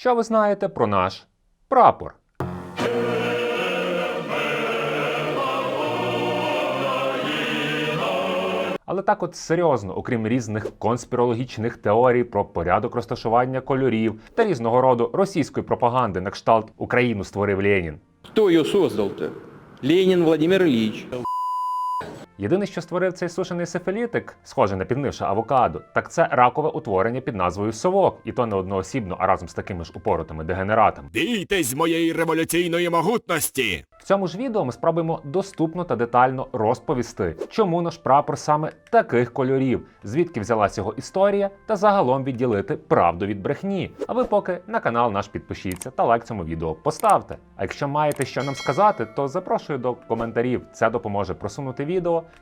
що ви знаєте про наш прапор? Але так от серйозно, окрім різних конспірологічних теорій про порядок розташування кольорів та різного роду російської пропаганди на кшталт Україну створив Ленін. Кто ее создал-то? Ленин Владимир Ильич. Єдине, що створив цей сушений сифелітик, схожий на піднивше авокадо, так це ракове утворення під назвою совок, і то не одноосібно, а разом з такими ж упоротими дегенератами. Бійтесь моєї революційної могутності! В цьому ж відео ми спробуємо доступно та детально розповісти, чому наш прапор саме таких кольорів, звідки взялась його історія, та загалом відділити правду від брехні. А ви поки на канал наш підпишіться та лайк цьому відео поставте. А якщо маєте що нам сказати, то запрошую до коментарів. Це допоможе просунути відео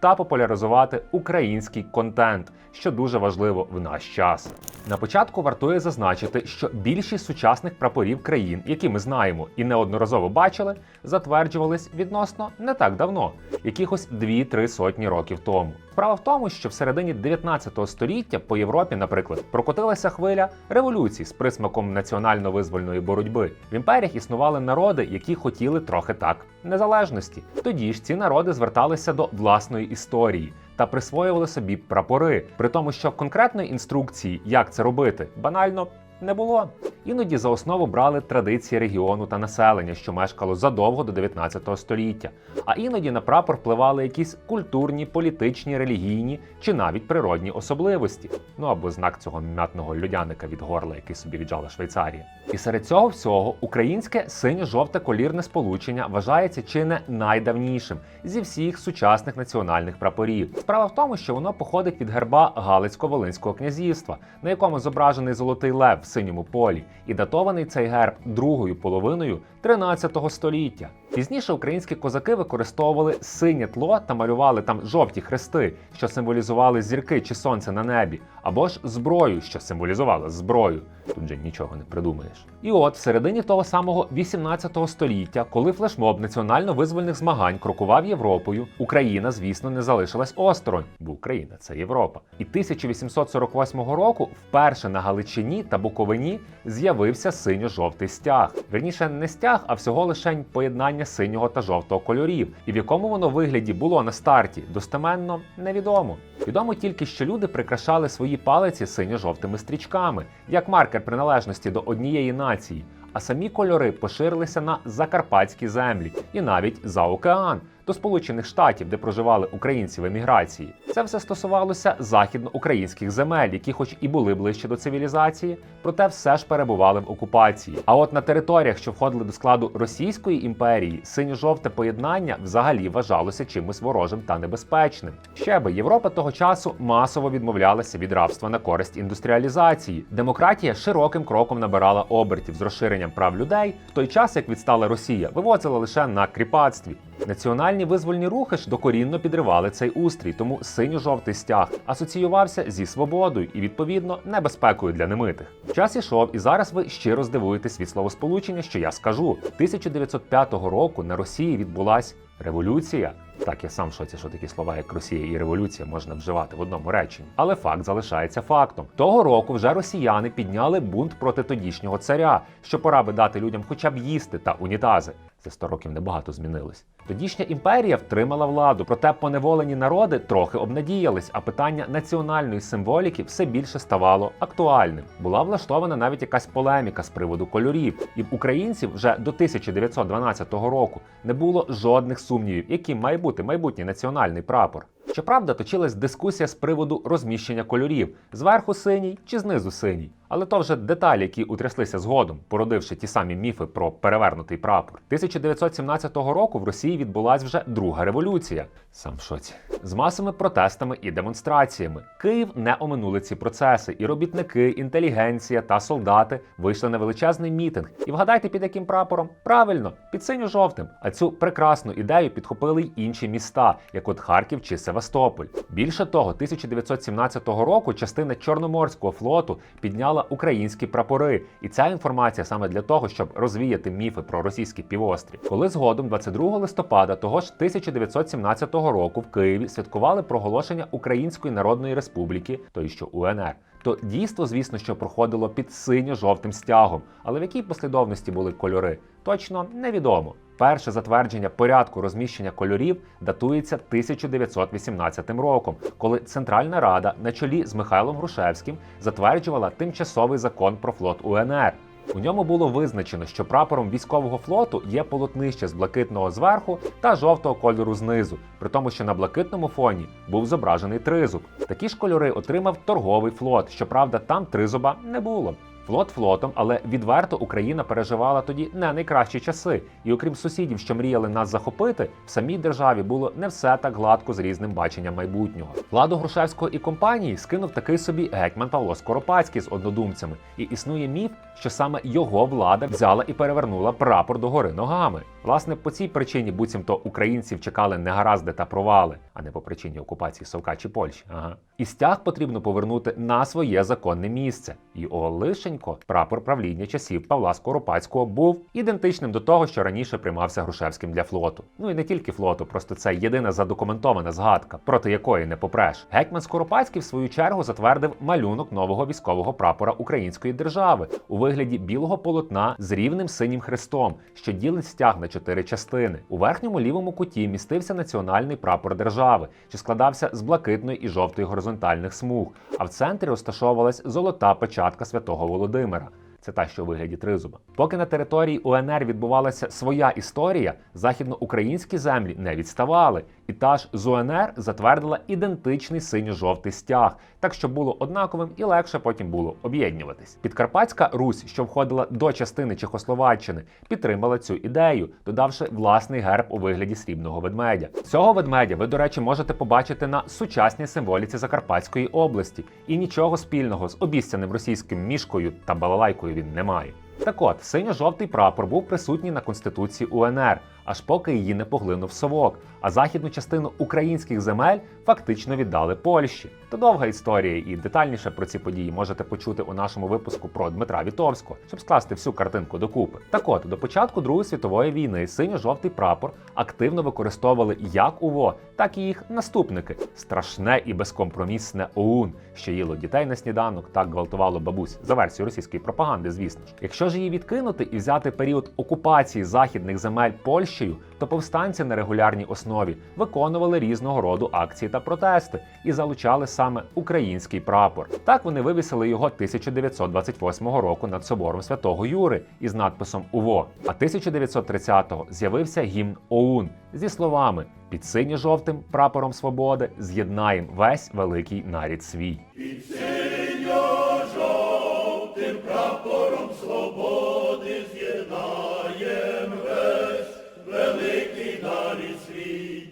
та популяризувати український контент, що дуже важливо в наш час. На початку вартує зазначити, що більшість сучасних прапорів країн, які ми знаємо і неодноразово бачили, затверджувались відносно не так давно, якихось 2-3 сотні років тому. Справа в тому, що в середині 19 століття по Європі, наприклад, прокотилася хвиля революцій з присмаком національно-визвольної боротьби. В імперіях існували народи, які хотіли трохи так незалежності. Тоді ж ці народи зверталися до власної історії. Та присвоювали собі прапори, при тому, що конкретної інструкції, як це робити, банально не було. Іноді за основу брали традиції регіону та населення, що мешкало задовго до 19 століття. А іноді на прапор впливали якісь культурні, політичні, релігійні чи навіть природні особливості. Ну або знак цього м'ятного людяника від горла, який собі віджала Швейцарія. І серед цього всього українське синьо-жовте колірне сполучення вважається чи не найдавнішим зі всіх сучасних національних прапорів. Справа в тому, що воно походить від герба Галицько-Волинського князівства, на якому зображений золотий лев в синьому полі, і датований цей герб другою половиною 13 століття. Пізніше українські козаки використовували синє тло та малювали там жовті хрести, що символізували зірки чи сонце на небі, або ж зброю, що символізувала зброю. Тут же нічого не придумаєш. І от в середині того самого 18 століття, коли флешмоб національно-визвольних змагань крокував Європою, Україна, звісно, не залишилась осторонь, бо Україна це Європа. І 1848 року вперше на Галичині та Буковині з'явився синьо-жовтий стяг. Верніше, не стяг, а всього лишень поєднання синього та жовтого кольорів. І в якому воно вигляді було на старті, достеменно невідомо. Відомо тільки, що люди прикрашали свої палиці синьо-жовтими стрічками, як маркер приналежності до однієї нації. А самі кольори поширилися на закарпатські землі і навіть за океан до Сполучених Штатів, де проживали українці в еміграції. Це все стосувалося західноукраїнських земель, які, хоч і були ближче до цивілізації, проте все ж перебували в окупації. А от на територіях, що входили до складу Російської імперії, синьо-жовте поєднання взагалі вважалося чимось ворожим та небезпечним. Ще би Європа того часу масово відмовлялася від рабства на користь індустріалізації. Демократія широким кроком набирала обертів з розширенням прав людей, в той час як відстала Росія вивозила лише на кріпацтві. Національні визвольні рухи ж докорінно підривали цей устрій, тому синьо-жовтий стяг асоціювався зі свободою і, відповідно, небезпекою для немитих. Час ішов, і зараз ви щиро здивуєтесь від словосполучення, що я скажу. 1905 року на Росії відбулась революція. Так, я сам в шоці, що такі слова, як Росія і революція можна вживати в одному реченні. Але факт залишається фактом. Того року вже росіяни підняли бунт проти тодішнього царя, що пора би дати людям хоча б їсти та унітази. За 100 років небагато змінилось. Тодішня імперія втримала владу, проте поневолені народи трохи обнадіялись, а питання національної символіки все більше ставало актуальним. Була влаштована навіть якась полеміка з приводу кольорів, і в українців вже до 1912 року не було жодних сумнівів, яким має бути майбутній національний прапор. Щоправда, точилась дискусія з приводу розміщення кольорів зверху синій чи знизу синій. Але то вже деталі, які утряслися згодом, породивши ті самі міфи про перевернутий прапор. 1917 року в Росії відбулась вже друга революція. Сам в шоці. З масовими протестами і демонстраціями. Київ не оминули ці процеси, і робітники, інтелігенція та солдати вийшли на величезний мітинг. І вгадайте, під яким прапором? Правильно, під синьо-жовтим. А цю прекрасну ідею підхопили й інші міста, як от Харків чи Севастополь. Більше того, 1917 року частина Чорноморського флоту підняла українські прапори, і ця інформація саме для того, щоб розвіяти міфи про російський півострів. Коли згодом, 22 листопада того ж 1917 року в Києві святкували проголошення Української Народної Республіки, той що УНР. То дійство, звісно, що проходило під синьо-жовтим стягом, але в якій послідовності були кольори, точно невідомо. Перше затвердження порядку розміщення кольорів датується 1918 роком, коли Центральна Рада на чолі з Михайлом Грушевським затверджувала тимчасовий закон про флот УНР. У ньому було визначено, що прапором військового флоту є полотнище з блакитного зверху та жовтого кольору знизу, при тому, що на блакитному фоні був зображений тризуб. Такі ж кольори отримав торговий флот. Щоправда, там тризуба не було. Флот флотом, але відверто Україна переживала тоді не найкращі часи. І окрім сусідів, що мріяли нас захопити, в самій державі було не все так гладко з різним баченням майбутнього. Владу Грушевського і компанії скинув такий собі гетьман Павло Скоропадський з однодумцями. І існує міф, що саме його влада взяла і перевернула прапор догори ногами. Власне, по цій причині буцімто українців чекали негаразди та провали, а не по причині окупації Совка чи Польщі. Ага. І стяг потрібно повернути на своє законне місце. І о лишенько, прапор правління часів Павла Скоропадського був ідентичним до того, що раніше приймався Грушевським для флоту. Ну і не тільки флоту, просто це єдина задокументована згадка, проти якої не попреш. Гетьман Скоропадський в свою чергу затвердив малюнок нового військового прапора Української держави у вигляді білого полотна з рівним синім хрестом, що ділить стяг на чотири частини. У верхньому лівому куті містився національний прапор держави, що складався з блакитної і жовтої горизонтальних смуг. А в центрі розташовувалась золота печатка святого Володимира. Це та, що у вигляді тризуба. Поки на території УНР відбувалася своя історія, західноукраїнські землі не відставали, і та ж з УНР затвердила ідентичний синьо-жовтий стяг, так що було однаковим і легше потім було об'єднуватись. Підкарпатська Русь, що входила до частини Чехословаччини, підтримала цю ідею, додавши власний герб у вигляді срібного ведмедя. Цього ведмедя ви, до речі, можете побачити на сучасній символіці Закарпатської області, і нічого спільного з обіцяним російським мішкою та балалайкою він не має. Так от, синьо-жовтий прапор був присутній на конституції УНР, аж поки її не поглинув совок, а західну частину українських земель фактично віддали Польщі. То довга історія, і детальніше про ці події можете почути у нашому випуску про Дмитра Вітовського, щоб скласти всю картинку докупи. Так от, до початку Другої світової війни синьо-жовтий прапор активно використовували як УВО, так і їх наступники страшне і безкомпромісне ОУН, що їло дітей на сніданок, так гвалтувало бабусь за версією російської пропаганди, звісно ж. Якщо ж її відкинути і взяти період окупації західних земель Польщею, то повстанці на регулярній основі виконували різного роду акції та протести і залучали саме український прапор. Так вони вивісили його 1928 року над собором святого Юри із надписом УВО. А 1930-го з'явився гімн ОУН зі словами під синьо-жовтим прапором свободи з'єднаєм весь великий нарід свій.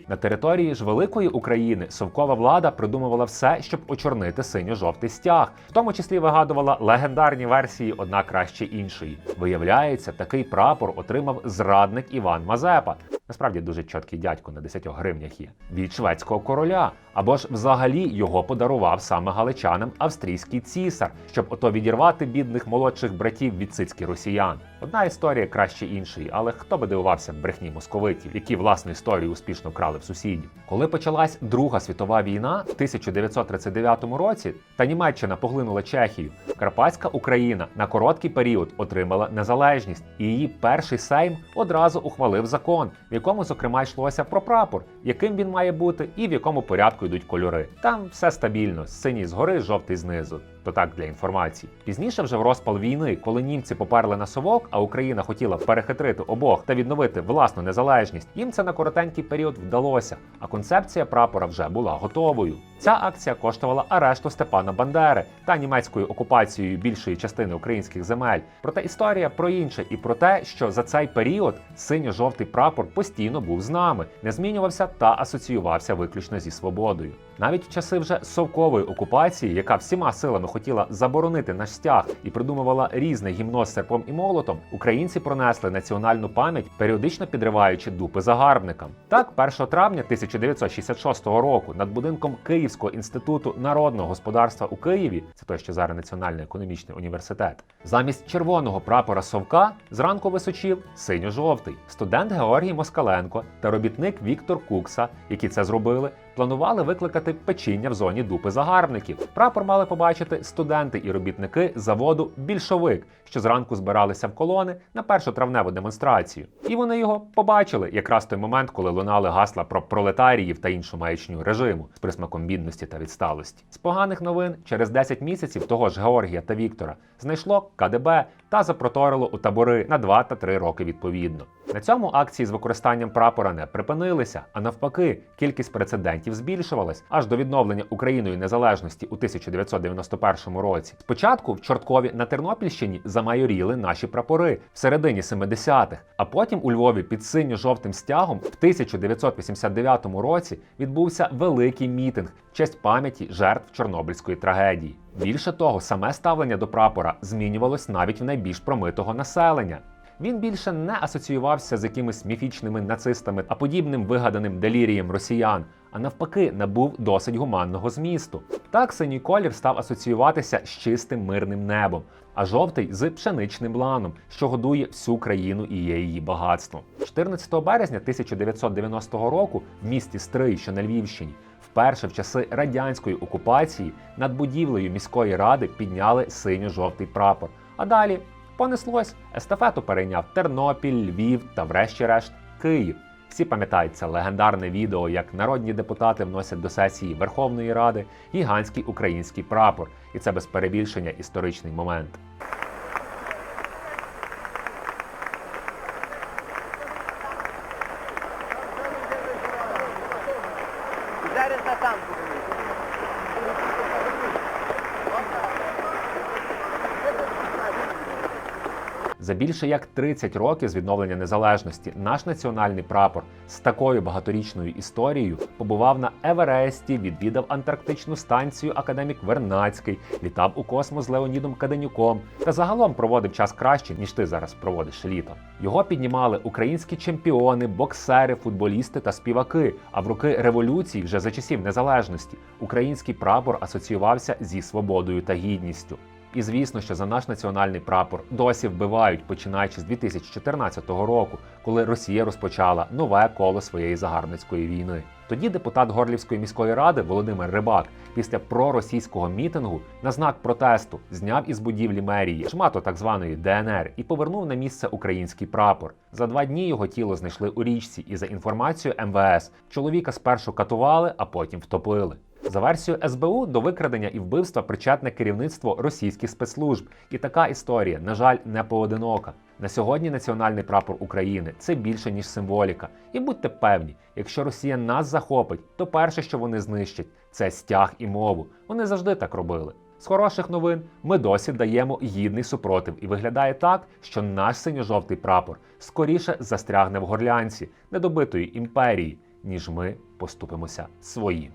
На території ж великої України совкова влада придумувала все, щоб очорнити синьо-жовтий стяг, в тому числі вигадувала легендарні версії одна краще іншої. Виявляється, такий прапор отримав зрадник Іван Мазепа. Насправді дуже чіткий дядько на 10 гривнях є від шведського короля. Або ж взагалі його подарував саме галичанам австрійський цісар, щоб ото відірвати бідних молодших братів від цицьки росіян. Одна історія краще іншої, але хто би дивувався брехні московитів, які власну історію успішно вкрали в сусідів. Коли почалась Друга світова війна в 1939 році, та Німеччина поглинула Чехію, Карпатська Україна на короткий період отримала незалежність, і її перший сейм одразу ухвалив закон, в якому зокрема йшлося про прапор, яким він має бути і в якому порядку йдуть кольори. Там все стабільно: синій згори, жовтий знизу. То так для інформації. Пізніше, вже в розпал війни, коли німці поперли на совок, а Україна хотіла перехитрити обох та відновити власну незалежність, їм це на коротенький період вдалося, а концепція прапора вже була готовою. Ця акція коштувала арешту Степана Бандери та німецькою окупацією більшої частини українських земель. Проте історія про інше і про те, що за цей період синьо-жовтий прапор постійно був з нами, не змінювався та асоціювався виключно зі свободою. Навіть в часи вже совкової окупації, яка всіма силами хотіла заборонити наш стяг і придумувала різне гімно з серпом і молотом, українці пронесли національну пам'ять, періодично підриваючи дупи загарбникам. Так, 1 травня 1966 року над будинком Київського інституту народного господарства у Києві, це той, що зараз Національний економічний університет, замість червоного прапора совка зранку височив синьо-жовтий. Студент Георгій Москаленко та робітник Віктор Кукса, які це зробили, планували викликати печіння в зоні дупи загарбників. Прапор мали побачити студенти і робітники заводу Більшовик, що зранку збиралися в колони на першотравневу демонстрацію. І вони його побачили якраз той момент, коли лунали гасла про пролетаріїв та іншу маячню режиму з присмаком бідності та відсталості. З поганих новин через 10 місяців того ж Георгія та Віктора знайшло КДБ та запроторило у табори на 2 та 3 роки відповідно. На цьому акції з використанням прапора не припинилися, а навпаки, кількість прецедентів збільшувалась аж до відновлення Україною незалежності у 1991 році. Спочатку в Чорткові на Тернопільщині замайоріли наші прапори в середині 70-х, а потім у Львові під синьо-жовтим стягом в 1989 році відбувся великий мітинг в честь пам'яті жертв Чорнобильської трагедії. Більше того, саме ставлення до прапора змінювалось навіть в найбільш промитого населення. Він більше не асоціювався з якимись міфічними нацистами, а подібним вигаданим делірієм росіян, а навпаки, набув досить гуманного змісту. Так синій колір став асоціюватися з чистим мирним небом, а жовтий з пшеничним ланом, що годує всю країну і є її багатством. 14 березня 1990 року в місті Стрий, що на Львівщині, вперше в часи радянської окупації над будівлею міської ради підняли синьо-жовтий прапор. А далі понеслось. Естафету перейняв Тернопіль, Львів та, врешті-решт, Київ. Всі пам'ятають це легендарне відео, як народні депутати вносять до сесії Верховної Ради гігантський український прапор, і це без перебільшення історичний момент. За більше як 30 років з відновлення незалежності наш національний прапор з такою багаторічною історією побував на Евересті, відвідав антарктичну станцію академік Вернацький, літав у космос з Леонідом Каденюком та загалом проводив час краще, ніж ти зараз проводиш літо. Його піднімали українські чемпіони, боксери, футболісти та співаки. А в роки революції, вже за часів незалежності, український прапор асоціювався зі свободою та гідністю. І звісно, що за наш національний прапор досі вбивають, починаючи з 2014 року, коли Росія розпочала нове коло своєї загарбницької війни. Тоді депутат Горлівської міської ради Володимир Рибак після проросійського мітингу на знак протесту зняв із будівлі мерії шмату так званої ДНР і повернув на місце український прапор. За два дні його тіло знайшли у річці, і за інформацією МВС чоловіка спершу катували, а потім втопили. За версією СБУ до викрадення і вбивства причетне керівництво російських спецслужб. І така історія, на жаль, не поодинока. На сьогодні національний прапор України це більше ніж символіка. І будьте певні, якщо Росія нас захопить, то перше, що вони знищать, це стяг і мову. Вони завжди так робили. З хороших новин ми досі даємо гідний супротив, і виглядає так, що наш синьо-жовтий прапор скоріше застрягне в горлянці недобитої імперії, ніж ми поступимося своїм.